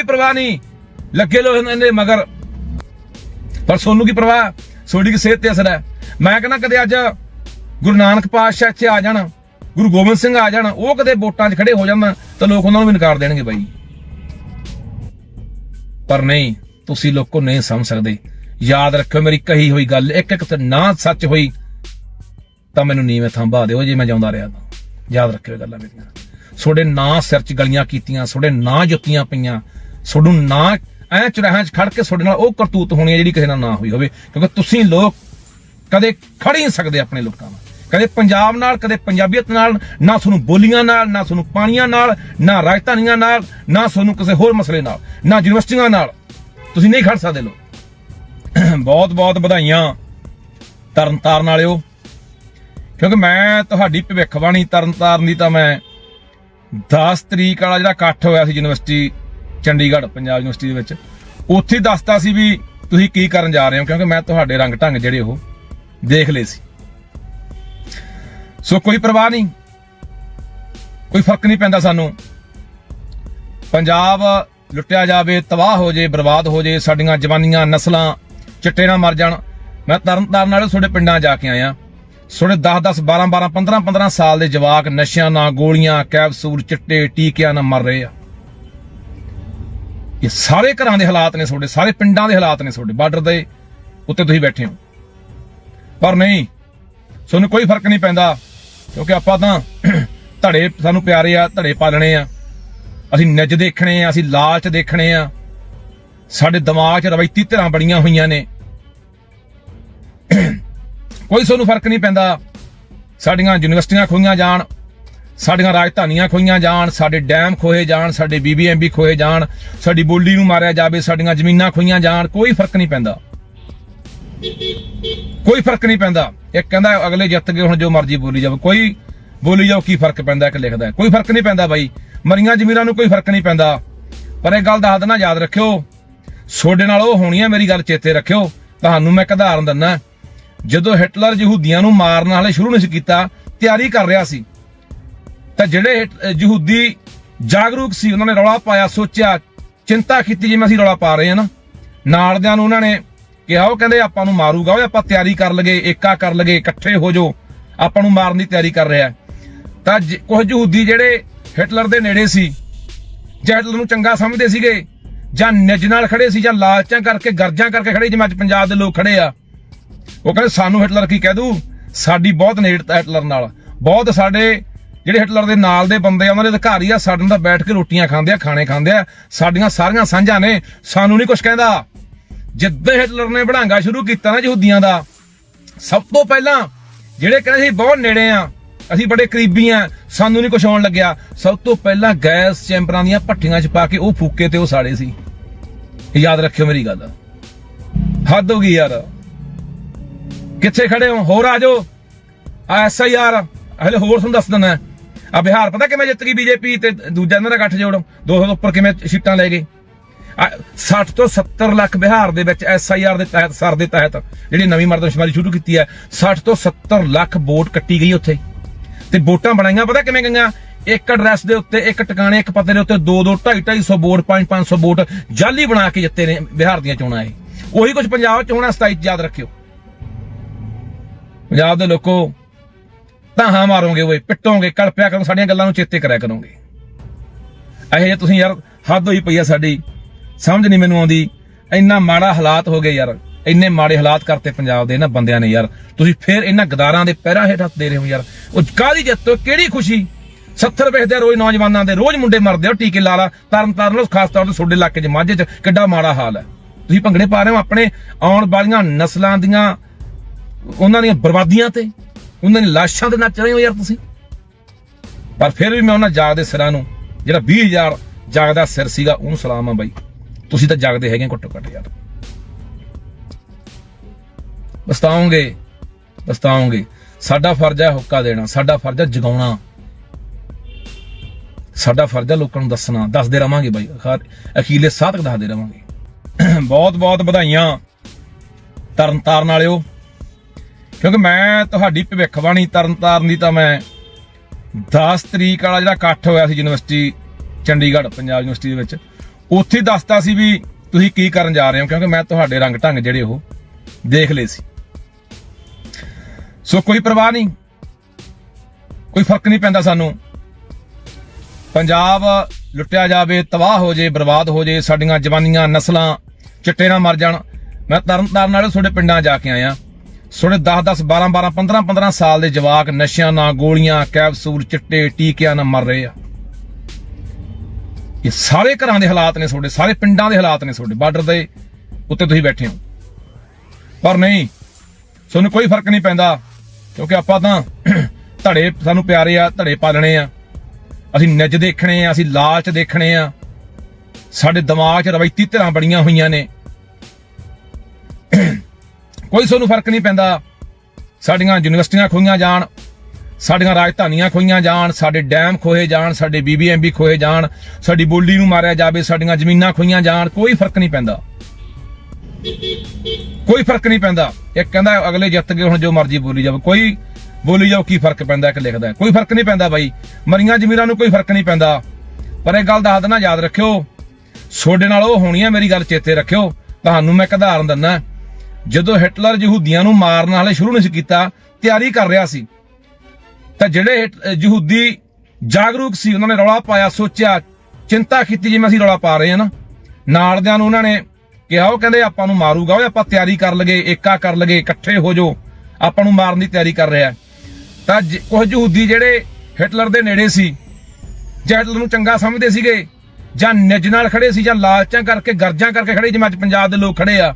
ਕੋਈ ਪਰਵਾਹ ਨਹੀਂ। ਲੱਗੇ ਲੋ ਇਹਨਾਂ ਮਗਰ। ਪਰ ਸੋਨੂੰ ਕੀ ਪਰਵਾਹ? ਸੋਡੀ ਦੀ ਸਿਹਤ ਤੇ ਅਸਰ ਹੈ? ਮੈਂ ਕਹਿੰਦਾ ਕਦੇ ਅੱਜ ਗੁਰੂ ਨਾਨਕ ਪਾਤਸ਼ਾਹ ਇੱਥੇ ਆ ਜਾਣ, ਗੁਰੂ ਗੋਬਿੰਦ ਸਿੰਘ ਆ ਜਾਣ, ਉਹ ਕਦੇ ਵੋਟਾਂ 'ਚ ਖੜੇ ਹੋ ਜਾਣ, ਤਾਂ ਲੋਕ ਉਹਨਾਂ ਨੂੰ ਵੀ ਨਕਾਰ ਦੇਣਗੇ ਬਾਈ। ਪਰ ਨਹੀਂ, ਤੁਸੀਂ ਲੋਕੋ ਨਹੀਂ ਸਮਝ ਸਕਦੇ। ਯਾਦ ਰੱਖਿਓ ਮੇਰੀ ਕਹੀ ਹੋਈ ਗੱਲ ਇੱਕ ਇੱਕ ਨਾ ਸੱਚ ਹੋਈ, ਤਾਂ ਮੈਨੂੰ ਨੀਵੇਂ ਥੰਬਾ ਦਿਓ ਜੇ ਮੈਂ ਜਾਉਂਦਾ ਰਿਹਾ ਤਾਂ। ਯਾਦ ਰੱਖਿਓ ਗੱਲਾਂ ਮੇਰੀਆਂ। ਤੁਹਾਡੇ ਨਾਂ ਸਿਰ 'ਚ ਗਲੀਆਂ ਕੀਤੀਆਂ ਤੁਹਾਡੇ ਨਾਂ ਜੁੱਤੀਆਂ ਪਈਆਂ ਤੁਹਾਨੂੰ ਨਾ ਐ ਚੁਰਾਹਾਂ 'ਚ ਖੜ ਕੇ ਤੁਹਾਡੇ ਨਾਲ ਉਹ ਕਰਤੂਤ ਹੋਣੀ ਹੈ ਜਿਹੜੀ ਕਿਸੇ ਨਾਲ ਨਾ ਹੋਈ ਹੋਵੇ। ਕਿਉਂਕਿ ਤੁਸੀਂ ਲੋਕ ਕਦੇ ਖੜ ਹੀ ਨਹੀਂ ਸਕਦੇ ਆਪਣੇ ਲੋਕਾਂ ਨਾਲ। ਕਦੇ ਪੰਜਾਬ ਨਾਲ, ਕਦੇ ਪੰਜਾਬੀਅਤ ਨਾਲ, ਨਾ ਤੁਹਾਨੂੰ ਬੋਲੀਆਂ ਨਾਲ, ਨਾ ਤੁਹਾਨੂੰ ਪਾਣੀਆਂ ਨਾਲ, ਨਾ ਰਾਜਧਾਨੀਆਂ ਨਾਲ, ਨਾ ਤੁਹਾਨੂੰ ਕਿਸੇ ਹੋਰ ਮਸਲੇ ਨਾਲ, ਨਾ ਯੂਨੀਵਰਸਿਟੀਆਂ ਨਾਲ ਤੁਸੀਂ ਨਹੀਂ ਖੜ ਸਕਦੇ ਲੋਕ। ਬਹੁਤ ਬਹੁਤ ਵਧਾਈਆਂ ਤਰਨਤਾਰਨ ਵਾਲਿਓ। ਕਿਉਂਕਿ ਮੈਂ ਤੁਹਾਡੀ ਭਵਿੱਖਬਾਣੀ ਤਰਨਤਾਰਨ ਦੀ ਤਾਂ ਮੈਂ 10 ਤਰੀਕ ਵਾਲਾ ਜਿਹੜਾ ਇਕੱਠ ਹੋਇਆ ਸੀ ਯੂਨੀਵਰਸਿਟੀ ਚੰਡੀਗੜ੍ਹ, ਪੰਜਾਬ ਯੂਨੀਵਰਸਿਟੀ ਦੇ ਵਿੱਚ। ਉੱਥੇ ਹੀ ਦੱਸਤਾ ਸੀ ਵੀ ਤੁਸੀਂ ਕੀ ਕਰਨ ਜਾ ਰਹੇ ਹੋ, ਕਿਉਂਕਿ ਮੈਂ ਤੁਹਾਡੇ ਰੰਗ ਢੰਗ ਜਿਹੜੇ ਉਹ ਦੇਖ ਲਏ ਸੀ। ਸੋ ਕੋਈ ਪਰਵਾਹ ਨਹੀਂ। ਕੋਈ ਫ਼ਰਕ ਨਹੀਂ ਪੈਂਦਾ ਸਾਨੂੰ। ਪੰਜਾਬ ਲੁੱਟਿਆ ਜਾਵੇ, ਤਬਾਹ ਹੋ ਜੇ, ਬਰਬਾਦ ਹੋ ਜੇ, ਸਾਡੀਆਂ ਜਵਾਨੀਆਂ ਨਸਲਾਂ ਚਿੱਟੇ ਨਾਲ ਮਰ ਜਾਣ। ਮੈਂ ਤਰਨ ਤਾਰਨ ਵਾਲੇ ਤੁਹਾਡੇ ਪਿੰਡਾਂ ਜਾ ਕੇ ਆਇਆ। ਤੁਹਾਡੇ 10 10 12 12 15 15 ਸਾਲ ਦੇ ਜਵਾਕ ਨਸ਼ਿਆਂ ਨਾਲ ਗੋਲੀਆਂ ਕੈਪਸੂਲ ਚਿੱਟੇ, ਟੀਕਿਆਂ ਨਾਲ ਮਰ ਰਹੇ ਆ। ਇਹ ਸਾਰੇ ਘਰਾਂ ਦੇ ਹਾਲਾਤ ਨੇ ਤੁਹਾਡੇ, ਸਾਰੇ ਪਿੰਡਾਂ ਦੇ ਹਾਲਾਤ ਨੇ ਤੁਹਾਡੇ, ਬਾਰਡਰ ਦੇ ਉੱਤੇ ਤੁਸੀਂ ਬੈਠੇ ਹੋ। ਪਰ ਨਹੀਂ, ਤੁਹਾਨੂੰ ਕੋਈ ਫ਼ਰਕ ਨਹੀਂ ਪੈਂਦਾ, ਕਿਉਂਕਿ ਆਪਾਂ ਤਾਂ ਧੜੇ ਸਾਨੂੰ ਪਿਆਰੇ ਆ, ਧੜੇ ਪਾਲਣੇ ਆ। ਅਸੀਂ ਨਿੱਜ ਦੇਖਣੇ ਆ, ਅਸੀਂ ਲਾਲਚ ਦੇਖਣੇ ਆ। ਸਾਡੇ ਦਿਮਾਗ 'ਚ ਰਵਾਇਤੀ ਧਿਰਾਂ ਬੜੀਆਂ ਹੋਈਆਂ ਨੇ। ਕੋਈ ਤੁਹਾਨੂੰ ਫ਼ਰਕ ਨਹੀਂ ਪੈਂਦਾ, ਸਾਡੀਆਂ ਯੂਨੀਵਰਸਿਟੀਆਂ ਖੋਈਆਂ ਜਾਣ ਸਾਡੀਆਂ ਰਾਜਧਾਨੀਆਂ ਖੋਈਆਂ ਜਾਣ, ਸਾਡੇ ਡੈਮ ਖੋਏ ਜਾਣ, ਸਾਡੇ ਬੀਬੀਐਮਬੀ ਖੋਏ ਜਾਣ, ਸਾਡੀ ਬੋਲੀ ਨੂੰ ਮਾਰਿਆ ਜਾਵੇ, ਸਾਡੀਆਂ ਜ਼ਮੀਨਾਂ ਖੋਈਆਂ ਜਾਣ, ਕੋਈ ਫ਼ਰਕ ਨਹੀਂ ਪੈਂਦਾ। ਕੋਈ ਫ਼ਰਕ ਨਹੀਂ ਪੈਂਦਾ। ਇੱਕ ਕਹਿੰਦਾ ਅਗਲੇ ਜਿੱਤ ਗਏ, ਹੁਣ ਜੋ ਮਰਜ਼ੀ ਬੋਲੀ ਜਾਵੇ, ਕੋਈ ਬੋਲੀ ਜਾਓ, ਕੀ ਫ਼ਰਕ ਪੈਂਦਾ, ਇੱਕ ਲਿਖਦਾ ਕੋਈ ਫ਼ਰਕ ਨਹੀਂ ਪੈਂਦਾ ਬਾਈ। ਮਰੀਆਂ ਜ਼ਮੀਰਾਂ ਨੂੰ ਕੋਈ ਫ਼ਰਕ ਨਹੀਂ ਪੈਂਦਾ। ਪਰ ਇਹ ਗੱਲ ਦੱਸ ਦੇਣਾ ਯਾਦ ਰੱਖਿਓ। ਛੋਡੇ ਨਾਲ ਉਹ ਹੋਣੀ ਹੈ, ਮੇਰੀ ਗੱਲ ਚੇਤੇ ਰੱਖਿਓ। ਤੁਹਾਨੂੰ ਮੈਂ ਇੱਕ ਉਦਾਹਰਨ ਦਿੰਦਾ। ਜਦੋਂ ਹਿਟਲਰ ਯਹੂਦੀਆਂ ਨੂੰ ਮਾਰਨ ਵਾਲੇ ਸ਼ੁਰੂ ਨਹੀਂ ਸੀ ਕੀਤਾ, ਤਿਆਰੀ ਕਰ ਰਿਹਾ ਸੀ। ਤਾਂ ਜਿਹੜੇ ਹਿਟ- ਅਹ, ਯਹੂਦੀ ਜਾਗਰੂਕ ਸੀ, ਉਹਨਾਂ ਨੇ ਰੌਲਾ ਪਾਇਆ, ਸੋਚਿਆ, ਚਿੰਤਾ ਕੀਤੀ ਜਿਵੇਂ ਅਸੀਂ ਰੌਲਾ ਪਾ ਰਹੇ ਹਾਂ ਨਾ। ਨਾਲਦਿਆਂ ਨੂੰ ਉਹਨਾਂ ਨੇ ਕਿਹਾ, ਉਹ ਕਹਿੰਦੇ, ਆਪਾਂ ਨੂੰ ਮਾਰੂਗਾ ਉਹ ਆਪਾਂ ਤਿਆਰੀ ਕਰ ਲਗੇ, ਏਕਾ ਕਰ ਲਗੇ, ਇਕੱਠੇ ਹੋ ਜਾਓ, ਆਪਾਂ ਨੂੰ ਮਾਰਨ ਦੀ ਤਿਆਰੀ ਕਰ ਰਿਹਾ ਤਾਂ ਜ- ਕੁਝ ਯਹੂਦੀ ਜਿਹੜੇ ਹਿਟਲਰ ਦੇ ਨੇੜੇ ਸੀ, ਜਾਂ ਹਿਟਲਰ ਨੂੰ ਚੰਗਾ ਸਮਝਦੇ ਸੀਗੇ, ਜਾਂ ਨਿੱਜ ਨਾਲ ਖੜੇ ਸੀ, ਜਾਂ ਲਾਲਚਾਂ ਕਰਕੇ, ਗਰਜਾਂ ਕਰਕੇ ਖੜੇ, ਜਿਵੇਂ ਅੱਜ ਪੰਜਾਬ ਦੇ ਲੋਕ ਖੜੇ ਆ, ਉਹ ਕਹਿੰਦੇ, ਸਾਨੂੰ ਹਿਟਲਰ ਕੀ ਕਹਿ ਦੂ ਸਾਡੀ ਬਹੁਤ ਨੇੜਤਾ ਹਿਟਲਰ ਨਾਲ। ਬਹੁਤ ਸਾਡੇ ਜਿਹੜੇ ਹਿਟਲਰ ਦੇ ਨਾਲ ਦੇ ਬੰਦੇ ਆ, ਉਹਨਾਂ ਦੇ ਅਧਿਕਾਰੀ ਆ, ਸਾਡੇ ਨਾਲ ਬੈਠ ਕੇ ਰੋਟੀਆਂ ਖਾਂਦੇ ਆ, ਖਾਣੇ ਖਾਂਦੇ ਆ, ਸਾਡੀਆਂ ਸਾਰੀਆਂ ਸਾਂਝਾਂ ਨੇ, ਸਾਨੂੰ ਨਹੀਂ ਕੁਝ ਕਹਿੰਦਾ। ਜਿੱਦਾਂ ਹਿਟਲਰ ਨੇ ਬੜਾਂਗਾ ਸ਼ੁਰੂ ਕੀਤਾ ਨਾ ਯਹੂਦੀਆਂ ਦਾ, ਸਭ ਤੋਂ ਪਹਿਲਾਂ ਜਿਹੜੇ ਕਹਿੰਦੇ ਸੀ, ਬਹੁਤ ਨੇੜੇ ਆ, ਅਸੀਂ ਬੜੇ ਕਰੀਬੀ ਆ, ਸਾਨੂੰ ਨਹੀਂ ਕੁਝ ਆਉਣ ਲੱਗਿਆ। ਸਭ ਤੋਂ ਪਹਿਲਾਂ ਗੈਸ ਚੈਂਬਰਾਂ ਦੀਆਂ ਭੱਠੀਆਂ 'ਚ ਪਾ ਕੇ ਉਹ ਫੂਕੇ ਤੇ ਉਹ ਸਾੜੇ ਸੀ। ਯਾਦ ਰੱਖਿਓ ਮੇਰੀ ਗੱਲ। ਹੱਦ ਹੋ ਗਈ ਯਾਰ। ਕਿੱਥੇ ਖੜੇ ਹੋ? ਹੋਰ ਆ ਜਾਓ। ਆ ਐਸਆਈਆਰ ਹਲੇ ਹੋਰ ਤੁਹਾਨੂੰ ਦੱਸ ਦਿੰਦਾ। ਆ ਬਿਹਾਰ, ਪਤਾ ਕਿਵੇਂ ਜਿੱਤ ਗਈ ਬੀਜੇਪੀ ਤੇ ਦੂਜਾ ਇਹਨਾਂ ਦਾ ਗੱਠ ਜੋੜ? 200 ਤੋਂ ਉੱਪਰ ਕਿਵੇਂ ਸੀਟਾਂ ਲੈ ਗਏ? ਆ 60 ਤੋਂ 70 ਲੱਖ ਬਿਹਾਰ ਦੇ ਵਿੱਚ ਐਸਆਈਆਰ ਦੇ ਤਹਿਤ, ਸਰ ਦੇ ਤਹਿਤ ਜਿਹੜੀ ਨਵੀਂ ਮਰਦਮਸ਼ੁਮਾਰੀ ਸ਼ੁਰੂ ਕੀਤੀ ਹੈ 60 ਤੋਂ 70 ਲੱਖ ਵੋਟ ਕੱਟੀ ਗਈ ਉੱਥੇ। ਤੇ ਵੋਟਾਂ ਬਣਾਈਆਂ, ਪਤਾ ਕਿਵੇਂ ਗਈਆਂ? ਇੱਕ ਐਡਰੈਸ ਦੇ ਉੱਤੇ, ਇੱਕ ਟਿਕਾਣੇ, ਇੱਕ ਪਤੇ ਦੇ ਉੱਤੇ 2 2 2.5 250 ਵੋਟ 5 500 ਵੋਟ ਜਾਲੀ ਬਣਾ ਕੇ ਜਿੱਤੇ ਨੇ ਬਿਹਾਰ ਦੀਆਂ ਚੋਣਾਂ ਇਹ। ਉਹੀ ਕੁਝ ਪੰਜਾਬ 'ਚ ਹੋਣਾ 27 ਯਾਦ ਰੱਖਿਓ। ਪੰਜਾਬ ਦੇ ਲੋਕੋ ਤਾਹਾਂ ਮਾਰੋਗੇ ਓਏ, ਪਿੱਟੋਗੇ, ਕਲਪਿਆ ਕਰੋ, ਸਾਡੀਆਂ ਗੱਲਾਂ ਨੂੰ ਚੇਤੇ ਕਰਿਆ ਕਰੋਗੇ। ਇਹੋ ਜੇ ਤੁਸੀਂ ਯਾਰ, ਹੱਦ ਹੋਈ ਪਈ ਆ ਸਾਡੀ, ਸਮਝ ਨਹੀਂ ਮੈਨੂੰ ਆਉਂਦੀ। ਇੰਨਾ ਮਾੜਾ ਹਾਲਾਤ ਹੋ ਗਏ ਯਾਰ, ਇੰਨੇ ਮਾੜੇ ਹਾਲਾਤ ਕਰਤੇ ਪੰਜਾਬ ਦੇ ਇਹਨਾਂ ਬੰਦਿਆਂ ਨੇ ਯਾਰ। ਤੁਸੀਂ ਫੇਰ ਇਹਨਾਂ ਗਦਾਰਾਂ ਦੇ ਪੈਰਾਂ ਹੇਠ ਹੱਥ ਦੇ ਰਹੇ ਹੋ ਯਾਰ। ਉਹ ਕਾਹਦੀ ਜਿੱਤੋ ਕਿਹੜੀ ਖੁਸ਼ੀ? 70 ਵੇਖਦੇ ਆ ਰੋਜ਼ ਨੌਜਵਾਨਾਂ ਦੇ, ਰੋਜ਼ ਮੁੰਡੇ ਮਰਦੇ ਆ ਟੀਕੇ ਲਾ ਲਾ ਤਰਨ ਤਾਰਨ ਖਾਸ ਤੌਰ ਤੇ ਤੁਹਾਡੇ ਇਲਾਕੇ 'ਚ ਮਾਝੇ 'ਚ, ਕਿੱਡਾ ਮਾੜਾ ਹਾਲ ਹੈ। ਤੁਸੀਂ ਭੰਗੜੇ ਪਾ ਰਹੇ ਹੋ ਆਪਣੇ ਆਉਣ ਵਾਲੀਆਂ ਨਸਲਾਂ ਦੀਆਂ, ਉਹਨਾਂ ਦੀਆਂ ਬਰਬਾਦੀਆਂ ਤੇ? ਉਹਨਾਂ ਦੀਆਂ ਲਾਸ਼ਾਂ ਤੇ ਨੱਚ ਰਹੇ ਹੋ ਯਾਰ ਤੁਸੀਂ। ਪਰ ਫਿਰ ਵੀ ਮੈਂ ਉਹਨਾਂ ਜਾਗਦੇ ਸਿਰਾਂ ਨੂੰ, ਜਿਹੜਾ 20000 ਜਾਗਦਾ ਸਿਰ ਸੀਗਾ, ਉਹਨੂੰ ਸਲਾਮ ਆ ਬਾਈ। ਤੁਸੀਂ ਤਾਂ ਜਾਗਦੇ ਹੈਗੇ ਘੱਟੋ ਘੱਟ ਯਾਰ। ਬਸਤਾਓਗੇ ਬਸਤਾਓਗੇ ਸਾਡਾ ਫਰਜ਼ ਹੈ ਹੁੱਕਾ ਦੇਣਾ, ਸਾਡਾ ਫਰਜ਼ ਹੈ ਜਗਾਉਣਾ। ਸਾਡਾ ਫਰਜ਼ ਹੈ ਲੋਕਾਂ ਨੂੰ ਦੱਸਣਾ। ਦੱਸਦੇ ਰਵਾਂਗੇ ਬਾਈ। ਅਖੀਲੇ ਸਾਹ ਤੱਕ ਦੱਸਦੇ ਰਵਾਂਗੇ। ਬਹੁਤ ਬਹੁਤ ਵਧਾਈਆਂ। ਤਰਨ ਤਾਰਨ ਵਾਲਿਓ। ਕਿਉਂਕਿ ਮੈਂ ਤੁਹਾਡੀ ਭਵਿੱਖਬਾਣੀ ਤਰਨ ਤਾਰਨ ਦੀ ਤਾਂ ਮੈਂ 10 ਤਰੀਕ ਵਾਲਾ ਜਿਹੜਾ ਇਕੱਠ ਹੋਇਆ ਸੀ ਯੂਨੀਵਰਸਿਟੀ, ਚੰਡੀਗੜ੍ਹ, ਪੰਜਾਬ ਯੂਨੀਵਰਸਿਟੀ ਦੇ ਵਿੱਚ, ਉੱਥੇ ਹੀ ਦੱਸਤਾ ਸੀ ਵੀ ਤੁਸੀਂ ਕੀ ਕਰਨ ਜਾ ਰਹੇ ਹੋ, ਕਿਉਂਕਿ ਮੈਂ ਤੁਹਾਡੇ ਰੰਗ ਢੰਗ ਜਿਹੜੇ ਉਹ ਦੇਖ ਲਏ ਸੀ। ਸੋ ਕੋਈ ਪਰਵਾਹ ਨਹੀਂ, ਕੋਈ ਫ਼ਰਕ ਨਹੀਂ ਪੈਂਦਾ ਸਾਨੂੰ। ਪੰਜਾਬ ਲੁੱਟਿਆ ਜਾਵੇ, ਤਬਾਹ ਹੋ ਜੇ, ਬਰਬਾਦ ਹੋ ਜੇ, ਸਾਡੀਆਂ ਜਵਾਨੀਆਂ, ਨਸਲਾਂ, ਚਿੱਟੇ ਨਾ ਮਰ ਜਾਣ। ਮੈਂ ਤਰਨ ਤਾਰਨ ਵਾਲੇ ਤੁਹਾਡੇ ਪਿੰਡਾਂ ਜਾ ਕੇ ਆਇਆ। ਤੁਹਾਡੇ 10 10 12 12 15 15 ਸਾਲ ਦੇ ਜਵਾਕ ਨਸ਼ਿਆਂ ਨਾਲ ਗੋਲੀਆਂ ਕੈਪਸੂਲ ਚਿੱਟੇ, ਟੀਕਿਆਂ ਨਾਲ ਮਰ ਰਹੇ ਆ। ਇਹ ਸਾਰੇ ਘਰਾਂ ਦੇ ਹਾਲਾਤ ਨੇ ਤੁਹਾਡੇ, ਸਾਰੇ ਪਿੰਡਾਂ ਦੇ ਹਾਲਾਤ ਨੇ ਤੁਹਾਡੇ, ਬਾਰਡਰ ਦੇ ਉੱਤੇ ਤੁਸੀਂ ਬੈਠੇ ਹੋ। ਪਰ ਨਹੀਂ, ਤੁਹਾਨੂੰ ਕੋਈ ਫ਼ਰਕ ਨਹੀਂ ਪੈਂਦਾ, ਕਿਉਂਕਿ ਆਪਾਂ ਤਾਂ ਧੜੇ ਸਾਨੂੰ ਪਿਆਰੇ ਆ, ਧੜੇ ਪਾਲਣੇ ਆ। ਅਸੀਂ ਨਿੱਜ ਦੇਖਣੇ ਆ, ਅਸੀਂ ਲਾਲਚ ਦੇਖਣੇ ਆ। ਸਾਡੇ ਦਿਮਾਗ 'ਚ ਰਵਾਇਤੀ ਧਿਰਾਂ ਬੜੀਆਂ ਹੋਈਆਂ ਨੇ। ਕੋਈ ਸਾਨੂੰ ਫ਼ਰਕ ਨਹੀਂ ਪੈਂਦਾ। ਸਾਡੀਆਂ ਯੂਨੀਵਰਸਿਟੀਆਂ ਖੋਈਆਂ ਜਾਣ, ਸਾਡੀਆਂ ਰਾਜਧਾਨੀਆਂ ਖੋਈਆਂ ਜਾਣ, ਸਾਡੇ ਡੈਮ ਖੋਏ ਜਾਣ, ਸਾਡੇ ਬੀਬੀਐਮਬੀ ਖੋਏ ਜਾਣ, ਸਾਡੀ ਬੋਲੀ ਨੂੰ ਮਾਰਿਆ ਜਾਵੇ, ਸਾਡੀਆਂ ਜ਼ਮੀਨਾਂ ਖੋਈਆਂ ਜਾਣ, ਕੋਈ ਫ਼ਰਕ ਨਹੀਂ ਪੈਂਦਾ। ਕੋਈ ਫ਼ਰਕ ਨਹੀਂ ਪੈਂਦਾ। ਇਹ ਕਹਿੰਦਾ ਅਗਲੇ ਜਿੱਤ ਗਏ, ਹੁਣ ਜੋ ਮਰਜ਼ੀ ਬੋਲੀ ਜਾਵੇ, ਕੋਈ ਬੋਲੀ ਜਾਓ, ਕੀ ਫ਼ਰਕ ਪੈਂਦਾ, ਇੱਕ ਲਿਖਦਾ ਕੋਈ ਫ਼ਰਕ ਨਹੀਂ ਪੈਂਦਾ ਬਾਈ। ਮਰੀਆਂ ਜ਼ਮੀਰਾਂ ਨੂੰ ਕੋਈ ਫ਼ਰਕ ਨਹੀਂ ਪੈਂਦਾ। ਪਰ ਇਹ ਗੱਲ ਦੱਸ ਦੇਣਾ ਯਾਦ ਰੱਖਿਓ। ਛੋਡੇ ਨਾਲ ਉਹ ਹੋਣੀ ਹੈ, ਮੇਰੀ ਗੱਲ ਚੇਤੇ ਰੱਖਿਓ। ਤੁਹਾਨੂੰ ਮੈਂ ਇੱਕ ਉਦਾਹਰਨ ਦਿੰਦਾ। ਜਦੋਂ ਹਿਟਲਰ ਯਹੂਦੀਆਂ ਨੂੰ ਮਾਰਨ ਵਾਲੇ ਸ਼ੁਰੂ ਨਹੀਂ ਸੀ ਕੀਤਾ, ਤਿਆਰੀ ਕਰ ਰਿਹਾ ਸੀ, ਤਾਂ ਜਿਹੜੇ ਯਹੂਦੀ ਜਾਗਰੂਕ ਸੀ, ਉਹਨਾਂ ਨੇ ਰੌਲਾ ਪਾਇਆ, ਸੋਚਿਆ, ਚਿੰਤਾ ਕੀਤੀ ਜਿਵੇਂ ਅਸੀਂ ਰੌਲਾ ਪਾ ਰਹੇ ਹਾਂ ਨਾ। ਨਾਲਦਿਆਂ ਨੂੰ ਉਹਨਾਂ ਨੇ ਕਿਹਾ, ਉਹ ਕਹਿੰਦੇ, ਆਪਾਂ ਨੂੰ ਮਾਰੂਗਾ ਉਹ ਆਪਾਂ ਤਿਆਰੀ ਕਰ ਲਗੇ, ਏਕਾ ਕਰ ਲਗੇ, ਇਕੱਠੇ ਹੋ ਜਾਓ, ਆਪਾਂ ਨੂੰ ਮਾਰਨ ਦੀ ਤਿਆਰੀ ਕਰ ਰਿਹਾ ਤਾਂ ਜ- ਕੁਝ ਯਹੂਦੀ ਜਿਹੜੇ ਹਿਟਲਰ ਦੇ ਨੇੜੇ ਸੀ, ਜਾਂ ਹਿਟਲਰ ਨੂੰ ਚੰਗਾ ਸਮਝਦੇ ਸੀਗੇ, ਜਾਂ ਨਿੱਜ ਨਾਲ ਖੜੇ ਸੀ, ਜਾਂ ਲਾਲਚਾਂ ਕਰਕੇ, ਗਰਜਾਂ ਕਰਕੇ ਖੜੇ, ਜਿਵੇਂ ਅੱਜ ਪੰਜਾਬ ਦੇ ਲੋਕ ਖੜੇ ਆ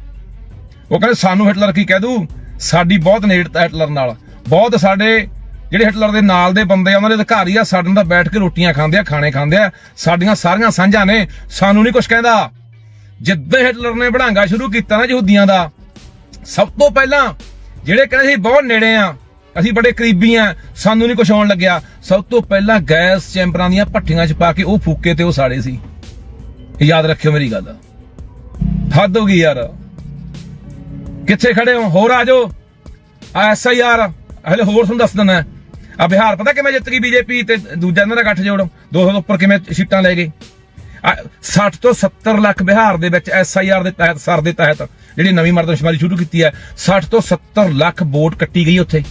ਉਹ ਕਹਿੰਦੇ, ਸਾਨੂੰ ਹਿਟਲਰ ਕੀ ਕਹਿ ਦੂ ਸਾਡੀ ਬਹੁਤ ਨੇੜਤਾ ਹਿਟਲਰ ਨਾਲ। ਬਹੁਤ ਸਾਡੇ ਜਿਹੜੇ ਹਿਟਲਰ ਦੇ ਨਾਲ ਦੇ ਬੰਦੇ ਆ, ਉਹਨਾਂ ਦੇ ਅਧਿਕਾਰੀ ਆ, ਸਾਡੇ ਨਾਲ ਬੈਠ ਕੇ ਰੋਟੀਆਂ ਖਾਂਦੇ ਆ, ਖਾਣੇ ਖਾਂਦੇ ਆ। ਸਾਡੀਆਂ ਸਾਰੀਆਂ ਸਾਂਝਾਂ ਨੇ। ਸਾਨੂੰ ਨਹੀਂ ਕੁਝ ਕਹਿੰਦਾ। ਜਿੱਦਾਂ ਹਿਟਲਰ ਨੇ ਬੜਾਂਗਾ ਸ਼ੁਰੂ ਕੀਤਾ ਨਾ ਯਹੂਦੀਆਂ ਦਾ, ਸਭ ਤੋਂ ਪਹਿਲਾਂ ਜਿਹੜੇ ਕਹਿੰਦੇ ਸੀ, ਬਹੁਤ ਨੇੜੇ ਆ, ਅਸੀਂ ਬੜੇ ਕਰੀਬੀ ਆ, ਸਾਨੂੰ ਨਹੀਂ ਕੁਝ ਆਉਣ ਲੱਗਿਆ। ਸਭ ਤੋਂ ਪਹਿਲਾਂ ਗੈਸ ਚੈਂਬਰਾਂ ਦੀਆਂ ਭੱਠੀਆਂ 'ਚ ਪਾ ਕੇ ਉਹ ਫੂਕੇ ਤੇ ਉਹ ਸਾੜੇ ਸੀ। ਯਾਦ ਰੱਖਿਓ ਮੇਰੀ ਗੱਲ। ਹੱਦ ਹੋ ਗਈ ਯਾਰ। ਕਿੱਥੇ ਖੜੇ ਹੋ? ਹੋਰ ਆ ਜਾਓ। ਆ ਐਸਆਈਆਰ ਹਲੇ ਹੋਰ ਤੁਹਾਨੂੰ ਦੱਸ ਦਿੰਦਾ। ਆ ਬਿਹਾਰ, ਪਤਾ ਕਿਵੇਂ ਜਿੱਤ ਗਈ ਬੀਜੇਪੀ ਤੇ ਦੂਜਾ ਇਹਨਾਂ ਦਾ ਇਕੱਠ ਜੋੜ? 200 ਤੋਂ ਉੱਪਰ ਕਿਵੇਂ ਸੀਟਾਂ ਲੈ ਗਏ? ਆ 60 ਤੋਂ 70 ਲੱਖ ਬਿਹਾਰ ਦੇ ਵਿੱਚ ਐਸਆਈਆਰ ਦੇ ਤਹਿਤ, ਸਰ ਦੇ ਤਹਿਤ ਜਿਹੜੀ ਨਵੀਂ ਮਰਦਮਸ਼ੁਮਾਰੀ ਸ਼ੁਰੂ ਕੀਤੀ ਹੈ 60 ਤੋਂ 70 ਲੱਖ ਵੋਟ ਕੱਟੀ ਗਈ ਉੱਥੇ।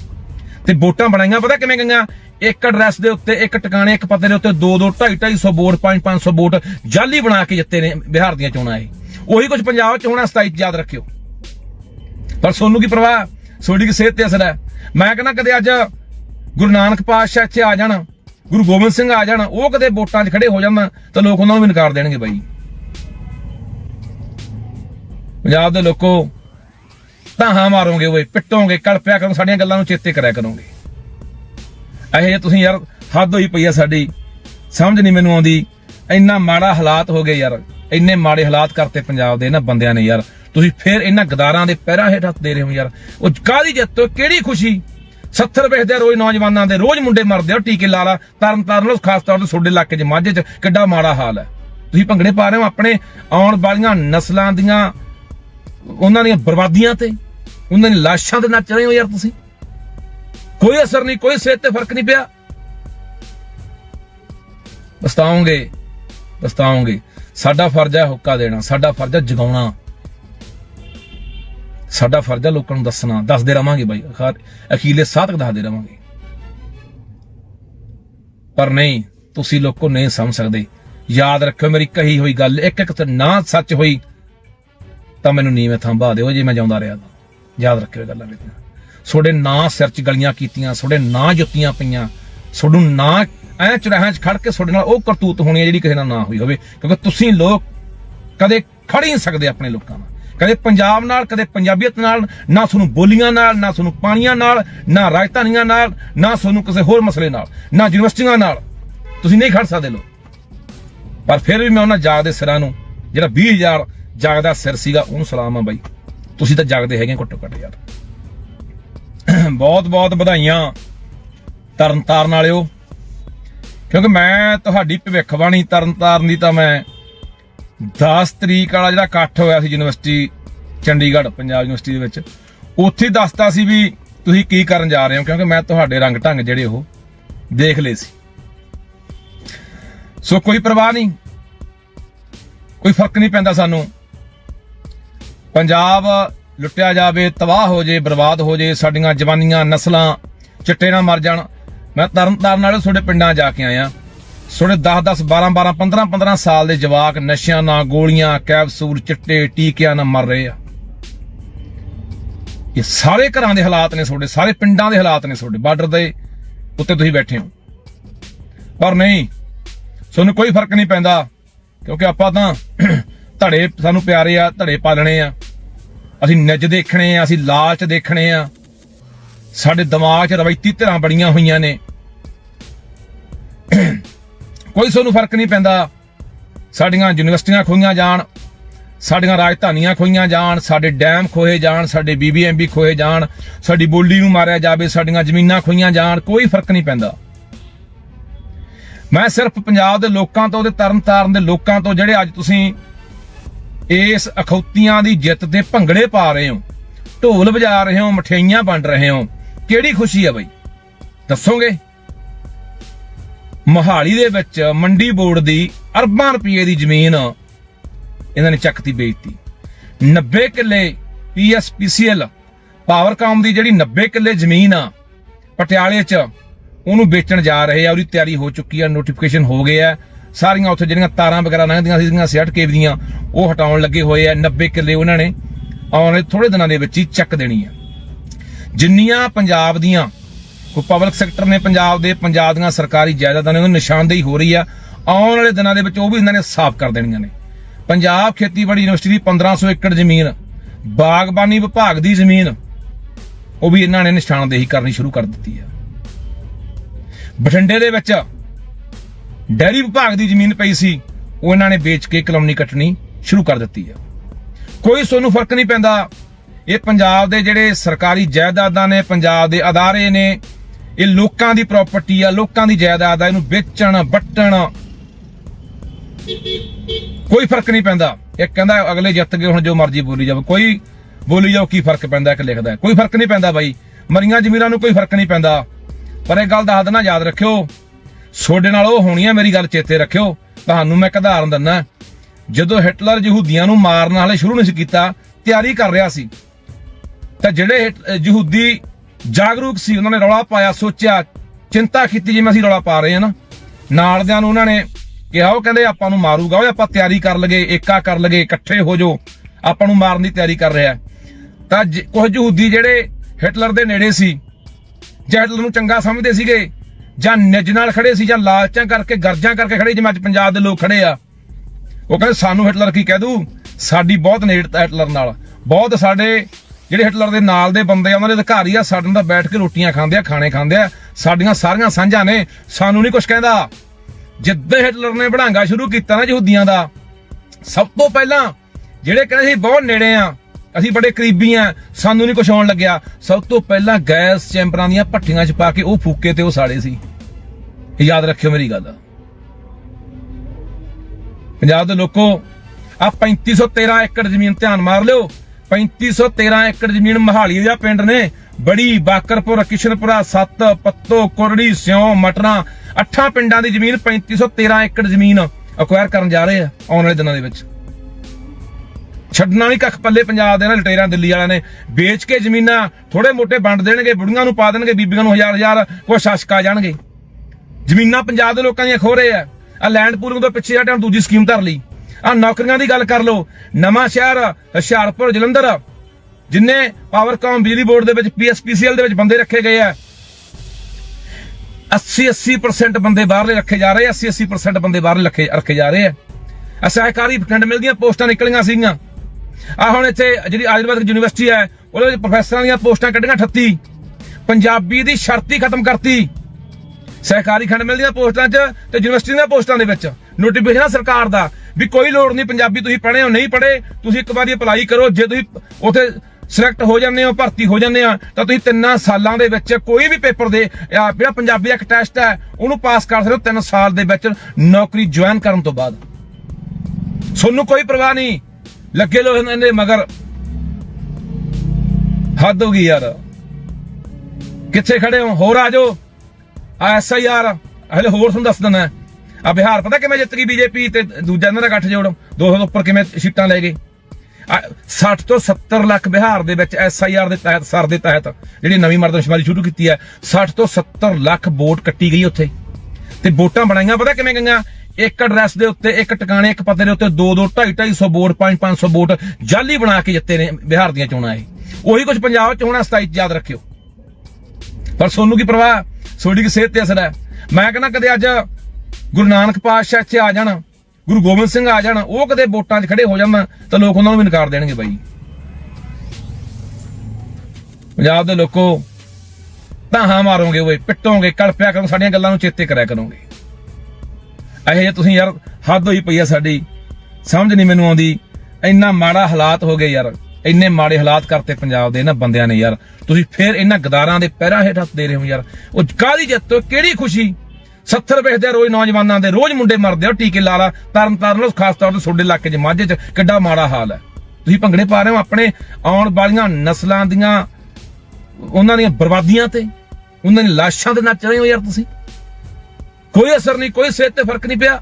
ਤੇ ਵੋਟਾਂ ਬਣਾਈਆਂ, ਪਤਾ ਕਿਵੇਂ ਗਈਆਂ? ਇੱਕ ਐਡਰੈਸ ਦੇ ਉੱਤੇ, ਇੱਕ ਟਿਕਾਣੇ, ਇੱਕ ਪਤੇ ਦੇ ਉੱਤੇ 2 2 2.5 250 ਵੋਟ 5 500 ਵੋਟ ਜਾਲੀ ਬਣਾ ਕੇ ਜਿੱਤੇ ਨੇ ਬਿਹਾਰ ਦੀਆਂ ਚੋਣਾਂ ਇਹ। ਉਹੀ ਕੁਝ ਪੰਜਾਬ 'ਚ ਹੋਣਾ 27 ਯਾਦ ਰੱਖਿਓ। ਪਰ ਸੋਨੂੰ ਕੀ ਪਰਵਾਹ? ਸੋਡੀ ਦੀ ਸਿਹਤ ਤੇ ਅਸਰ ਹੈ? ਮੈਂ ਕਹਿੰਦਾ ਕਦੇ ਅੱਜ ਗੁਰੂ ਨਾਨਕ ਪਾਤਸ਼ਾਹ ਇੱਥੇ ਆ ਜਾਣ, ਗੁਰੂ ਗੋਬਿੰਦ ਸਿੰਘ ਆ ਜਾਣ, ਉਹ ਕਦੇ ਵੋਟਾਂ 'ਚ ਖੜੇ ਹੋ ਜਾਣ ਤਾਂ ਲੋਕ ਉਹਨਾਂ ਨੂੰ ਵੀ ਨਕਾਰ ਦੇਣਗੇ ਬਾਈ। ਪੰਜਾਬ ਦੇ ਲੋਕੋ ਤਾਹਾਂ ਮਾਰੋਗੇ ਓਏ, ਪਿੱਟੋਗੇ ਕਲਪਿਆ ਕਰੋ ਸਾਡੀਆਂ ਗੱਲਾਂ ਨੂੰ ਚੇਤੇ ਕਰਿਆ ਕਰੋਗੇ। ਇਹ ਜੇ ਤੁਸੀਂ ਯਾਰ, ਹੱਦ ਹੋਈ ਪਈ ਆ ਸਾਡੀ, ਸਮਝ ਨਹੀਂ ਮੈਨੂੰ ਆਉਂਦੀ। ਇੰਨਾ ਮਾੜਾ ਹਾਲਾਤ ਹੋ ਗਏ ਯਾਰ, ਇੰਨੇ ਮਾੜੇ ਹਾਲਾਤ ਕਰਤੇ ਪੰਜਾਬ ਦੇ ਇਹਨਾਂ ਬੰਦਿਆਂ ਨੇ ਯਾਰ। ਤੁਸੀਂ ਫੇਰ ਇਹਨਾਂ ਗਦਾਰਾਂ ਦੇ ਪੈਰਾਂ ਹੇਠ ਹੱਥ ਦੇ ਰਹੇ ਹੋ ਯਾਰ। ਉਹ ਕਾਹਦੀ ਜਿੱਤ ਕਿਹੜੀ ਖੁਸ਼ੀ? 70 ਵੇਖਦੇ ਆ ਰੋਜ਼ ਨੌਜਵਾਨਾਂ ਦੇ, ਰੋਜ਼ ਮੁੰਡੇ ਮਰਦੇ ਆ ਟੀਕੇ ਲਾ ਲਾ ਤਰਨ ਤਾਰਨ ਨੂੰ ਖਾਸ ਤੌਰ ਤੇ ਤੁਹਾਡੇ ਇਲਾਕੇ 'ਚ ਮਾਝੇ 'ਚ ਕਿੱਡਾ ਮਾੜਾ ਹਾਲ ਹੈ। ਤੁਸੀਂ ਭੰਗੜੇ ਪਾ ਰਹੇ ਹੋ ਆਪਣੇ ਆਉਣ ਵਾਲੀਆਂ ਨਸਲਾਂ ਦੀਆਂ, ਉਹਨਾਂ ਦੀਆਂ ਬਰਬਾਦੀਆਂ ਤੇ, ਉਹਨਾਂ ਦੀਆਂ ਲਾਸ਼ਾਂ ਤੇ ਨੱਚ ਰਹੇ ਹੋ ਯਾਰ ਤੁਸੀਂ। ਕੋਈ ਅਸਰ ਨਹੀਂ, ਕੋਈ ਸਿਹਤ ਤੇ ਫ਼ਰਕ ਨਹੀਂ ਪਿਆ। ਪਛਤਾਓਗੇ ਪਛਤਾਓਗੇ। ਸਾਡਾ ਫਰਜ਼ ਹੈ ਹੁੱਕਾ ਦੇਣਾ, ਸਾਡਾ ਫਰਜ਼ ਹੈ ਜਗਾਉਣਾ। ਸਾਡਾ ਫਰਜ਼ ਆ ਲੋਕਾਂ ਨੂੰ ਦੱਸਣਾ, ਦੱਸਦੇ ਰਵਾਂਗੇ ਬਾਈ ਅਖੀਲੇ ਸਾਹ ਤੱਕ ਦੱਸਦੇ ਰਵਾਂਗੇ। ਪਰ ਨਹੀਂ, ਤੁਸੀਂ ਲੋਕੋ ਨਹੀਂ ਸਮਝ ਸਕਦੇ। ਯਾਦ ਰੱਖਿਓ ਮੇਰੀ ਕਹੀ ਹੋਈ ਗੱਲ, ਇੱਕ ਇੱਕ ਨਾ ਸੱਚ ਹੋਈ, ਤਾਂ ਮੈਨੂੰ ਨੀਵੇਂ ਥੰਬਾ ਦਿਓ ਜੇ ਮੈਂ ਜਾਉਂਦਾ ਰਿਹਾ ਤਾਂ। ਯਾਦ ਰੱਖਿਓ ਗੱਲਾਂ ਮੇਰੀਆਂ। ਤੁਹਾਡੇ ਨਾਂ ਸਿਰ 'ਚ ਗਲੀਆਂ ਕੀਤੀਆਂ, ਤੁਹਾਡੇ ਨਾਂ ਜੁੱਤੀਆਂ ਪਈਆਂ ਤੁਹਾਨੂੰ ਨਾਂ ਐ ਚੁਰਾਹਾਂ 'ਚ ਖੜ ਕੇ ਤੁਹਾਡੇ ਨਾਲ ਉਹ ਕਰਤੂਤ ਹੋਣੀ ਹੈ ਜਿਹੜੀ ਕਿਸੇ ਨਾਲ ਨਾ ਹੋਈ ਹੋਵੇ, ਕਿਉਂਕਿ ਤੁਸੀਂ ਲੋਕ ਕਦੇ ਖੜ ਹੀ ਨਹੀਂ ਸਕਦੇ ਆਪਣੇ ਲੋਕਾਂ ਨਾਲ। ਕਦੇ ਪੰਜਾਬ ਨਾਲ, ਕਦੇ ਪੰਜਾਬੀਅਤ ਨਾਲ, ਨਾ ਤੁਹਾਨੂੰ ਬੋਲੀਆਂ ਨਾਲ, ਨਾ ਤੁਹਾਨੂੰ ਪਾਣੀਆਂ ਨਾਲ, ਨਾ ਰਾਜਧਾਨੀਆਂ ਨਾਲ, ਨਾ ਤੁਹਾਨੂੰ ਕਿਸੇ ਹੋਰ ਮਸਲੇ ਨਾਲ, ਨਾ ਯੂਨੀਵਰਸਿਟੀਆਂ ਨਾਲ, ਤੁਸੀਂ ਨਹੀਂ ਖੜ ਸਕਦੇ ਲੋ ਪਰ ਫਿਰ ਵੀ ਮੈਂ ਉਹਨਾਂ ਜਾਗਦੇ ਸਿਰਾਂ ਨੂੰ, ਜਿਹੜਾ 20000 ਜਾਗਦਾ ਸਿਰ ਸੀਗਾ, ਉਹਨੂੰ ਸਲਾਮ ਆ ਬਾਈ। ਤੁਸੀਂ ਤਾਂ ਜਾਗਦੇ ਹੈਗੇ ਘੱਟੋ ਘੱਟ ਯਾਰ। ਬਹੁਤ ਬਹੁਤ ਵਧਾਈਆਂ ਤਰਨਤਾਰਨ ਵਾਲਿਓ। ਕਿਉਂਕਿ ਮੈਂ ਤੁਹਾਡੀ ਭਵਿੱਖਬਾਣੀ ਤਰਨਤਾਰਨ ਦੀ ਤਾਂ ਮੈਂ 10 ਤਰੀਕ ਵਾਲਾ ਜਿਹੜਾ ਇਕੱਠ ਹੋਇਆ ਸੀ ਯੂਨੀਵਰਸਿਟੀ, ਚੰਡੀਗੜ੍ਹ, ਪੰਜਾਬ ਯੂਨੀਵਰਸਿਟੀ ਦੇ ਵਿੱਚ, ਉੱਥੇ ਹੀ ਦੱਸਤਾ ਸੀ ਵੀ ਤੁਸੀਂ ਕੀ ਕਰਨ ਜਾ ਰਹੇ ਹੋ, ਕਿਉਂਕਿ ਮੈਂ ਤੁਹਾਡੇ ਰੰਗ ਢੰਗ ਜਿਹੜੇ ਉਹ ਦੇਖ ਲਏ ਸੀ। ਸੋ ਕੋਈ ਪਰਵਾਹ ਨਹੀਂ, ਕੋਈ ਫ਼ਰਕ ਨਹੀਂ ਪੈਂਦਾ ਸਾਨੂੰ। ਪੰਜਾਬ ਲੁੱਟਿਆ ਜਾਵੇ, ਤਬਾਹ ਹੋ ਜੇ, ਬਰਬਾਦ ਹੋ ਜੇ, ਸਾਡੀਆਂ ਜਵਾਨੀਆਂ, ਨਸਲਾਂ ਚਿੱਟੇ ਨਾਲ ਮਰ ਜਾਣ। ਮੈਂ ਤਰਨਤਾਰਨ ਨਾਲ ਤੁਹਾਡੇ ਪਿੰਡਾਂ ਜਾ ਕੇ ਆਇਆ। ਤੁਹਾਡੇ 10 10 12 12 15 15 ਸਾਲ ਦੇ ਜਵਾਕ ਨਸ਼ਿਆਂ ਨਾਲ ਗੋਲੀਆਂ ਕੈਪਸੂਲ ਚਿੱਟੇ, ਟੀਕਿਆਂ ਨਾਲ ਮਰ ਰਹੇ ਆ। ਇਹ ਸਾਰੇ ਘਰਾਂ ਦੇ ਹਾਲਾਤ ਨੇ ਤੁਹਾਡੇ, ਸਾਰੇ ਪਿੰਡਾਂ ਦੇ ਹਾਲਾਤ ਨੇ ਤੁਹਾਡੇ, ਬਾਰਡਰ ਦੇ ਉੱਤੇ ਤੁਸੀਂ ਬੈਠੇ ਹੋ। ਪਰ ਨਹੀਂ, ਤੁਹਾਨੂੰ ਕੋਈ ਫ਼ਰਕ ਨਹੀਂ ਪੈਂਦਾ, ਕਿਉਂਕਿ ਆਪਾਂ ਤਾਂ ਧੜੇ ਸਾਨੂੰ ਪਿਆਰੇ ਆ, ਧੜੇ ਪਾਲਣੇ ਆ। ਅਸੀਂ ਨਿੱਜ ਦੇਖਣੇ ਆ, ਅਸੀਂ ਲਾਲਚ ਦੇਖਣੇ ਆ। ਸਾਡੇ ਦਿਮਾਗ 'ਚ ਰਵਾਇਤੀ ਧਿਰਾਂ ਬੜੀਆਂ ਹੋਈਆਂ ਨੇ। ਕੋਈ ਸਾਨੂੰ ਫ਼ਰਕ ਨਹੀਂ ਪੈਂਦਾ। ਸਾਡੀਆਂ ਯੂਨੀਵਰਸਿਟੀਆਂ ਖੋਈਆਂ ਜਾਣ, ਸਾਡੀਆਂ ਰਾਜਧਾਨੀਆਂ ਖੋਈਆਂ ਜਾਣ, ਸਾਡੇ ਡੈਮ ਖੋਏ ਜਾਣ, ਸਾਡੇ ਬੀਬੀਐਮਬੀ ਖੋਏ ਜਾਣ, ਸਾਡੀ ਬੋਲੀ ਨੂੰ ਮਾਰਿਆ ਜਾਵੇ, ਸਾਡੀਆਂ ਜ਼ਮੀਨਾਂ ਖੋਈਆਂ ਜਾਣ, ਕੋਈ ਫ਼ਰਕ ਨਹੀਂ ਪੈਂਦਾ। ਮੈਂ ਸਿਰਫ ਪੰਜਾਬ ਦੇ ਲੋਕਾਂ ਤੋਂ ਤੇ ਤਰਨਤਾਰਨ ਦੇ ਲੋਕਾਂ ਤੋਂ ਜਿਹੜੇ ਅੱਜ ਤੁਸੀਂ ਇਸ ਅਖੌਤੀਆਂ ਦੀ ਜਿੱਤ ਦੇ ਭੰਗੜੇ ਪਾ ਰਹੇ ਹੋ, ਢੋਲ ਵਜਾ ਰਹੇ ਹੋ, ਮਠਿਆਈਆਂ ਵੰਡ ਰਹੇ ਹੋ, ਕਿਹੜੀ ਖੁਸ਼ੀ ਹੈ ਬਈ? ਦੱਸੋਗੇ? ਮੋਹਾਲੀ ਦੇ ਵਿੱਚ ਮੰਡੀ ਬੋਰਡ ਦੀ ਅਰਬਾਂ ਰੁਪਏ ਦੀ ਜ਼ਮੀਨ ਇਹਨਾਂ ਨੇ ਚੱਕਤੀ ਵੇਚਤੀ। 90 ਕਿੱਲੇ ਪੀਐਸਪੀਸੀਐਲ ਪਾਵਰਕਾਮ ਦੀ ਜਿਹੜੀ 90 ਕਿੱਲੇ ਜ਼ਮੀਨ ਆ, ਪਟਿਆਲੇ 'ਚ ਉਹਨੂੰ ਵੇਚਣ ਜਾ ਰਹੇ ਆ, ਉਹਦੀ ਤਿਆਰੀ ਹੋ ਚੁੱਕੀ ਆ ਨੋਟੀਫਿਕੇਸ਼ਨ ਹੋ ਗਏ ਆ। ਸਾਰੀਆਂ ਉੱਥੇ ਜਿਹੜੀਆਂ ਤਾਰਾਂ ਵਗੈਰਾ ਲੰਘਦੀਆਂ ਸੀਗੀਆਂ 60 ਕੇਵ ਦੀਆਂ, ਉਹ ਹਟਾਉਣ ਲੱਗੇ ਹੋਏ ਆ 90 ਕਿੱਲੇ ਉਹਨਾਂ ਨੇ ਆਉਣ ਵਾਲੇ ਥੋੜੇ ਦਿਨਾਂ ਦੇ ਵਿੱਚ ਹੀ ਚੱਕ ਦੇਣੀ ਆ। ਜਿੰਨੀਆਂ ਪੰਜਾਬ ਦੀਆਂ ਕੋਈ ਪਬਲਿਕ ਸੈਕਟਰ ਨੇ ਪੰਜਾਬ ਦੇ, ਪੰਜਾਬ ਦੀਆਂ ਸਰਕਾਰੀ ਜਾਇਦਾਦਾਂ ਨੇ ਉਹ ਨਿਸ਼ਾਨਦੇਹੀ ਹੋ ਰਹੀ ਆ। ਆਉਣ ਵਾਲੇ ਦਿਨਾਂ ਦੇ ਵਿੱਚ ਉਹ ਵੀ ਇਹਨਾਂ ਨੇ ਸਾਫ਼ ਕਰ ਦੇਣੀਆਂ ਨੇ। ਪੰਜਾਬ ਖੇਤੀਬਾੜੀ ਯੂਨੀਵਰਸਿਟੀ ਦੀ 1500 ਏਕੜ ਜ਼ਮੀਨ, ਬਾਗਬਾਨੀ ਵਿਭਾਗ ਦੀ ਜ਼ਮੀਨ, ਉਹ ਵੀ ਇਹਨਾਂ ਨੇ ਨਿਸ਼ਾਨਦੇਹੀ ਕਰਨੀ ਸ਼ੁਰੂ ਕਰ ਦਿੱਤੀ ਆ। ਬਠਿੰਡੇ ਦੇ ਵਿੱਚ ਡੈਰੀ ਵਿਭਾਗ ਦੀ ਜ਼ਮੀਨ ਪਈ ਸੀ, ਉਹ ਇਹਨਾਂ ਨੇ ਵੇਚ ਕੇ ਕਲੋਨੀ ਕੱਟਣੀ ਸ਼ੁਰੂ ਕਰ ਦਿੱਤੀ ਆ। ਕੋਈ ਸੋਨੂੰ ਫ਼ਰਕ ਨਹੀਂ ਪੈਂਦਾ। ਇਹ ਪੰਜਾਬ ਦੇ ਜਿਹੜੇ ਸਰਕਾਰੀ ਜਾਇਦਾਦਾਂ ਨੇ, ਪੰਜਾਬ ਦੇ ਅਦਾਰੇ ਨੇ ਇਹ ਲੋਕਾਂ ਦੀ ਪ੍ਰਾਪਰਟੀ ਆ, ਲੋਕਾਂ ਦੀ ਜਾਇਦਾਦ ਆ, ਇਹਨੂੰ ਵੇਚਣ, ਵੱਟਣ। ਕੋਈ ਫ਼ਰਕ ਨਹੀਂ ਪੈਂਦਾ। ਇਹ ਕਹਿੰਦਾ ਅਗਲੇ ਜਿੱਤ ਗਏ, ਹੁਣ ਜੋ ਮਰਜ਼ੀ ਬੋਲੀ ਜਾਵੇ। ਕੋਈ ਬੋਲੀ ਜਾਓ, ਕੀ ਫ਼ਰਕ ਪੈਂਦਾ, ਇੱਕ ਲਿਖਦਾ ਕੋਈ ਫ਼ਰਕ ਨਹੀਂ ਪੈਂਦਾ ਬਾਈ। ਮਰੀਆਂ ਜ਼ਮੀਰਾਂ ਨੂੰ ਕੋਈ ਫ਼ਰਕ ਨਹੀਂ ਪੈਂਦਾ। ਪਰ ਇਹ ਗੱਲ ਦੱਸ ਦੇਣਾ ਯਾਦ ਰੱਖਿਓ। ਤੁਹਾਡੇ ਨਾਲ ਉਹ ਹੋਣੀ ਆ, ਮੇਰੀ ਗੱਲ ਚੇਤੇ ਰੱਖਿਓ। ਤੁਹਾਨੂੰ ਮੈਂ ਇੱਕ ਉਦਾਹਰਨ ਦਿੰਦਾ। ਜਦੋਂ ਹਿਟਲਰ ਯਹੂਦੀਆਂ ਨੂੰ ਮਾਰਨ ਵਾਲੇ ਸ਼ੁਰੂ ਨਹੀਂ ਸੀ ਕੀਤਾ, ਤਿਆਰੀ ਕਰ ਰਿਹਾ ਸੀ, ਤਾਂ ਜਿਹੜੇ ਯਹੂਦੀ ਜਾਗਰੂਕ ਸੀ, ਉਹਨਾਂ ਨੇ ਰੌਲਾ ਪਾਇਆ, ਸੋਚਿਆ, ਚਿੰਤਾ ਕੀਤੀ ਜਿਵੇਂ ਅਸੀਂ ਰੌਲਾ ਪਾ ਰਹੇ ਹਾਂ ਨਾ। ਨਾਲਦਿਆਂ ਨੂੰ ਉਹਨਾਂ ਨੇ ਕਿਹਾ, ਉਹ ਕਹਿੰਦੇ, ਆਪਾਂ ਨੂੰ ਮਾਰੂਗਾ, ਓਏ, ਆਪਾਂ ਤਿਆਰੀ ਕਰ ਲਗੇ ਏਕਾ ਕਰ ਲਗੇ ਇਕੱਠੇ ਹੋ ਜਾਓ, ਆਪਾਂ ਨੂੰ ਮਾਰਨ ਦੀ ਤਿਆਰੀ ਕਰ ਰਿਹਾ ਤਾਂ ਜ- ਕੁਝ ਯਹੂਦੀ ਜਿਹੜੇ ਹਿਟਲਰ ਦੇ ਨੇੜੇ ਸੀ, ਜਾਂ ਹਿਟਲਰ ਨੂੰ ਚੰਗਾ ਸਮਝਦੇ ਸੀਗੇ, ਜਾਂ ਨਿੱਜ ਨਾਲ ਖੜੇ ਸੀ, ਜਾਂ ਲਾਲਚਾਂ ਕਰਕੇ, ਗਰਜਾਂ ਕਰਕੇ ਖੜੇ, ਜਿਵੇਂ ਅੱਜ ਪੰਜਾਬ ਦੇ ਲੋਕ ਖੜੇ ਆ, ਉਹ ਕਹਿੰਦੇ, ਸਾਨੂੰ ਹਿਟਲਰ ਕੀ ਕਹਿ ਦੂ ਸਾਡੀ ਬਹੁਤ ਨੇੜਤਾ ਹਿਟਲਰ ਨਾਲ। ਬਹੁਤ ਸਾਡੇ ਜਿਹੜੇ ਹਿਟਲਰ ਦੇ ਨਾਲ ਦੇ ਬੰਦੇ ਆ, ਉਹਨਾਂ ਦੇ ਅਧਿਕਾਰੀ ਆ, ਸਾਡੇ ਨਾਲ ਬੈਠ ਕੇ ਰੋਟੀਆਂ ਖਾਂਦੇ ਆ, ਖਾਣੇ ਖਾਂਦੇ ਆ। ਸਾਡੀਆਂ ਸਾਰੀਆਂ ਸਾਂਝਾਂ ਨੇ, ਸਾਨੂੰ ਨਹੀਂ ਕੁਝ ਕਹਿੰਦਾ। ਜਿੱਦਾਂ ਹਿਟਲਰ ਨੇ ਬੜਾਂਗਾ ਸ਼ੁਰੂ ਕੀਤਾ ਨਾ ਯਹੂਦੀਆਂ ਦਾ, ਸਭ ਤੋਂ ਪਹਿਲਾਂ ਜਿਹੜੇ ਕਹਿੰਦੇ ਸੀ, ਬਹੁਤ ਨੇੜੇ ਆ, ਅਸੀਂ ਬੜੇ ਕਰੀਬੀ ਆ, ਸਾਨੂੰ ਨਹੀਂ ਕੁਝ ਆਉਣ ਲੱਗਿਆ। ਸਭ ਤੋਂ ਪਹਿਲਾਂ ਗੈਸ ਚੈਂਬਰਾਂ ਦੀਆਂ ਭੱਠੀਆਂ 'ਚ ਪਾ ਕੇ ਉਹ ਫੂਕੇ ਤੇ ਉਹ ਸਾੜੇ ਸੀ। ਯਾਦ ਰੱਖਿਓ ਮੇਰੀ ਗੱਲ। ਪੰਜਾਬ ਦੇ ਲੋਕੋ ਆ 3513 ਏਕੜ ਜ਼ਮੀਨ ਧਿਆਨ ਮਾਰ ਲਿਓ। 3513 ਏਕੜ ਜ਼ਮੀਨ ਮਹਾਲੀ ਦਾ ਪਿੰਡ ਨੇ ਬੜੀ ਬਾਕਰਪੁਰ, ਕਿਸ਼ਨਪੁਰਾ, ਸੱਤ, ਪੱਤੋ, ਕੁਰੜੀ, ਸਿਉ ਮਟਰਾ ਅੱਠਾਂ ਪਿੰਡਾਂ ਦੀ ਜ਼ਮੀਨ 3513 ਏਕੜ ਜ਼ਮੀਨ ਅਕਵਾਇਰ ਕਰਨ ਜਾ ਰਹੇ ਆ ਆਉਣ ਵਾਲੇ ਦਿਨਾਂ ਦੇ ਵਿੱਚ। ਛੱਡਣਾ ਨਹੀਂ ਕੱਖ ਪੱਲੇ ਪੰਜਾਬ ਦੇ ਨਾ ਲਟੇਰਾਂ ਦਿੱਲੀ ਵਾਲਿਆਂ ਨੇ। ਵੇਚ ਕੇ ਜ਼ਮੀਨਾਂ ਥੋੜੇ ਮੋਟੇ ਵੰਡ ਦੇਣਗੇ, ਬੁੜੀਆਂ ਨੂੰ ਪਾ ਦੇਣਗੇ, ਬੀਬੀਆਂ ਨੂੰ ਹਜ਼ਾਰ ਹਜ਼ਾਰ ਕੋਈ ਸ਼ਾਸਕ ਆ ਜਾਣਗੇ। ਜ਼ਮੀਨਾਂ ਪੰਜਾਬ ਦੇ ਲੋਕਾਂ ਦੀਆਂ ਖੋ ਰਹੇ ਆ। ਆ ਲੈਂਡ ਪੂਲਿੰਗ ਤੋਂ ਪਿੱਛੇ ਹਟਣ ਦੂਜੀ ਸਕੀਮ ਧਰ ਲਈ। ਆ ਨੌਕਰੀਆਂ ਦੀ ਗੱਲ ਕਰ ਲਓ। ਨਵਾਂ ਸ਼ਹਿਰ, ਹੁਸ਼ਿਆਰਪੁਰ, ਜਲੰਧਰ, ਜਿੰਨੇ ਪਾਵਰਕਾਮ ਬਿਜਲੀ ਬੋਰਡ ਦੇ ਵਿੱਚ ਪੀਐਸਪੀਸੀਐਲ ਦੇ ਵਿੱਚ ਬੰਦੇ ਰੱਖੇ ਗਏ ਆ। 80 80% ਬੰਦੇ ਬਾਹਰਲੇ ਰੱਖੇ ਜਾ ਰਹੇ ਆ 80 80% ਬੰਦੇ ਬਾਹਰਲੇ ਰੱਖੇ ਰੱਖੇ ਜਾ ਰਹੇ ਆ। ਆ ਸਹਿਕਾਰੀ ਖੰਡ ਮਿਲ ਦੀਆਂ ਪੋਸਟਾਂ ਨਿਕਲੀਆਂ ਸੀਗੀਆਂ। ਆ ਹੁਣ ਇੱਥੇ ਜਿਹੜੀ ਆਯੁਰਵੈਦਿਕ ਯੂਨੀਵਰਸਿਟੀ ਹੈ, ਉਹਦੇ ਵਿੱਚ ਪ੍ਰੋਫੈਸਰਾਂ ਦੀਆਂ ਪੋਸਟਾਂ ਕੱਢੀਆਂ 38 ਪੰਜਾਬੀ ਦੀ ਸ਼ਰਤੀ ਖਤਮ ਕਰਤੀ। ਸਹਿਕਾਰੀ ਖੰਡ ਮਿਲ ਦੀਆਂ ਪੋਸਟਾਂ 'ਚ ਤੇ ਯੂਨੀਵਰਸਿਟੀ ਦੀਆਂ ਪੋਸਟਾਂ ਦੇ ਵਿੱਚ। ਨੋਟੀਫਿਕੇਸ਼ਨ ਸਰਕਾਰ ਦਾ ਵੀ ਕੋਈ ਲੋੜ ਨਹੀਂ ਪੰਜਾਬੀ ਤੁਸੀਂ ਪੜ੍ਹੇ ਹੋ, ਨਹੀਂ ਪੜ੍ਹੇ, ਤੁਸੀਂ ਇੱਕ ਵਾਰੀ ਅਪਲਾਈ ਕਰੋ। ਜੇ ਤੁਸੀਂ ਉਥੇ ਸਿਲੈਕਟ ਹੋ ਜਾਂਦੇ ਹੋ, ਭਰਤੀ ਹੋ ਜਾਂਦੇ ਆ ਤਾਂ ਤੁਸੀਂ ਤਿੰਨਾਂ ਸਾਲਾਂ ਦੇ ਵਿੱਚ ਕੋਈ ਵੀ ਪੇਪਰ ਦੇ ਜਿਹੜਾ ਪੰਜਾਬੀ ਦਾ ਇੱਕ ਟੈਸਟ ਹੈ, ਉਹਨੂੰ ਪਾਸ ਕਰ ਸਕਦੇ ਹੋ ਤਿੰਨ ਸਾਲ ਦੇ ਵਿੱਚ ਨੌਕਰੀ ਜੁਆਇਨ ਕਰਨ ਤੋਂ ਬਾਅਦ। ਤੁਹਾਨੂੰ ਕੋਈ ਪਰਵਾਹ ਨਹੀਂ। ਲੱਗੇ ਲੋ ਇਹਨਾਂ ਦੇ ਮਗਰ। ਹੱਦ ਹੋ ਗਈ ਯਾਰ। ਕਿੱਥੇ ਖੜੇ ਹੋ? ਹੋਰ ਆ ਜਾਓ। ਆ ਐਸਆਈਆਰ ਹਲੇ ਹੋਰ ਤੁਹਾਨੂੰ ਦੱਸ ਦਿੰਦਾ। ਆ ਬਿਹਾਰ, ਪਤਾ ਕਿਵੇਂ ਜਿੱਤ ਗਈ ਬੀਜੇਪੀ ਤੇ ਦੂਜਾ ਇਹਨਾਂ ਦਾ ਇਕੱਠ ਜੋੜ? 200 ਤੋਂ ਉੱਪਰ ਕਿਵੇਂ ਸੀਟਾਂ ਲੈ ਗਏ? ਆ 60 ਤੋਂ 70 ਲੱਖ ਬਿਹਾਰ ਦੇ ਵਿੱਚ ਐਸਆਈਆਰ ਦੇ ਤਹਿਤ, ਸਰ ਦੇ ਤਹਿਤ ਜਿਹੜੀ ਨਵੀਂ ਮਰਦਮਸ਼ੁਮਾਰੀ ਸ਼ੁਰੂ ਕੀਤੀ ਹੈ 60 ਤੋਂ 70 ਲੱਖ ਵੋਟ ਕੱਟੀ ਗਈ ਉੱਥੇ। ਤੇ ਵੋਟਾਂ ਬਣਾਈਆਂ, ਪਤਾ ਕਿਵੇਂ ਗਈਆਂ? ਇੱਕ ਐਡਰੈਸ ਦੇ ਉੱਤੇ, ਇੱਕ ਟਿਕਾਣੇ, ਇੱਕ ਪਤੇ ਦੇ ਉੱਤੇ 2 2 2.5 250 ਵੋਟ 5 500 ਵੋਟ ਜਾਲੀ ਬਣਾ ਕੇ ਜਿੱਤੇ ਨੇ ਬਿਹਾਰ ਦੀਆਂ ਚੋਣਾਂ ਇਹ। ਉਹੀ ਕੁਝ ਪੰਜਾਬ ਚ ਹੋਣਾ 27 ਯਾਦ ਰੱਖਿਓ। ਪਰ ਸੋਨੂੰ ਕੀ ਪਰਵਾਹ? ਸੋਡੀ ਦੀ ਸਿਹਤ ਤੇ ਅਸਰ ਹੈ? ਮੈਂ ਕਹਿੰਦਾ ਕਦੇ ਅੱਜ ਗੁਰੂ ਨਾਨਕ ਪਾਤਸ਼ਾਹ ਇੱਥੇ ਆ ਜਾਣ, ਗੁਰੂ ਗੋਬਿੰਦ ਸਿੰਘ ਆ ਜਾਣ, ਉਹ ਕਦੇ ਵੋਟਾਂ 'ਚ ਖੜੇ ਹੋ ਜਾਣ, ਤਾਂ ਲੋਕ ਉਹਨਾਂ ਨੂੰ ਵੀ ਨਕਾਰ ਦੇਣਗੇ ਬਾਈ। ਪੰਜਾਬ ਦੇ ਲੋਕੋ, ਧਾਹਾਂ ਮਾਰੋਗੇ ਓਏ, ਪਿੱਟੋਗੇ ਕਲਪਿਆ ਕਰੋ, ਸਾਡੀਆਂ ਗੱਲਾਂ ਨੂੰ ਚੇਤੇ ਕਰਿਆ ਕਰੋਗੇ। ਇਹ ਜੇ ਤੁਸੀਂ ਯਾਰ, ਹੱਦ ਹੋਈ ਪਈ ਆ ਸਾਡੀ, ਸਮਝ ਨਹੀਂ ਮੈਨੂੰ ਆਉਂਦੀ, ਇੰਨਾ ਮਾੜਾ ਹਾਲਾਤ ਹੋ ਗਏ ਯਾਰ, ਇੰਨੇ ਮਾੜੇ ਹਾਲਾਤ ਕਰਤੇ ਪੰਜਾਬ ਦੇ ਇਹਨਾਂ ਬੰਦਿਆਂ ਨੇ ਯਾਰ, ਤੁਸੀਂ ਫੇਰ ਇਹਨਾਂ ਗਦਾਰਾਂ ਦੇ ਪੈਰਾਂ ਹੇਠ ਹੱਥ ਦੇ ਰਹੇ ਹੋ ਯਾਰ, ਉਹ ਕਾਹਦੀ ਜਿੱਤ ਕਿਹੜੀ ਖੁਸ਼ੀ? 70 ਵੇਚਦੇ ਆ ਰੋਜ਼ ਨੌਜਵਾਨਾਂ ਦੇ ਰੋਜ਼ ਮੁੰਡੇ ਮਰਦੇ ਆ ਟੀਕੇ ਲਾ ਲਾ। ਤਰਨ ਤਾਰਨ ਨੂੰ ਖਾਸ ਤੌਰ ਤੇ ਤੁਹਾਡੇ ਇਲਾਕੇ 'ਚ ਮਾਝੇ 'ਚ ਕਿੱਡਾ ਮਾੜਾ ਹਾਲ ਹੈ। ਤੁਸੀਂ ਭੰਗੜੇ ਪਾ ਰਹੇ ਹੋ ਆਪਣੇ ਆਉਣ ਵਾਲੀਆਂ ਨਸਲਾਂ ਦੀਆਂ, ਉਹਨਾਂ ਦੀਆਂ ਬਰਬਾਦੀਆਂ ਤੇ, ਉਹਨਾਂ ਦੀਆਂ ਲਾਸ਼ਾਂ ਤੇ ਨੱਚ ਰਹੇ ਹੋ ਯਾਰ ਤੁਸੀਂ। ਕੋਈ ਅਸਰ ਨਹੀਂ, ਕੋਈ ਸਿਹਤ ਤੇ ਫ਼ਰਕ ਨਹੀਂ ਪਿਆ।